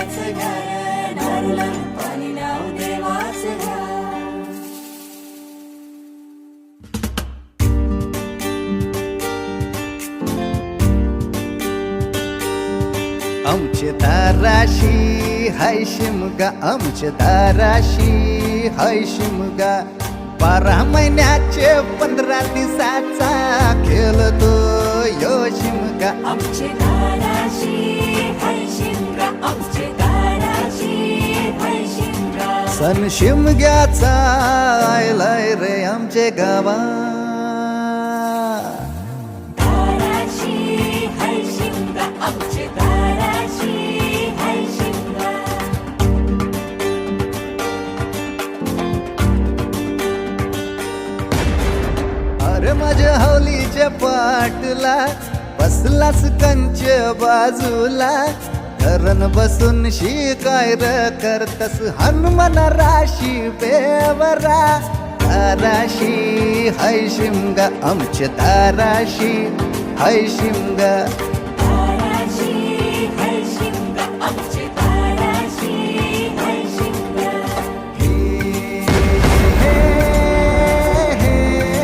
देवाचं घर नारळाला पाणी लावू देवाचं घर. आमचे दाराशी हाय शिमगा आमचे दाराशी हाय शिमगा बारा महिन्याचे पंधरा दिवसाचा खेळतो यो शिमगा आमचे दाराशी हाय सण शिमग्याचा आयलाय रे आमचे गावा अरे माझ्या हवलीच्या पाटला बसलास कंच बाजूला. धरण बसून शिकाय र करतस हनुमान राशी बेवरा. दाराशी हैशिंग शिमगा आमच्या दाराशी शिमगा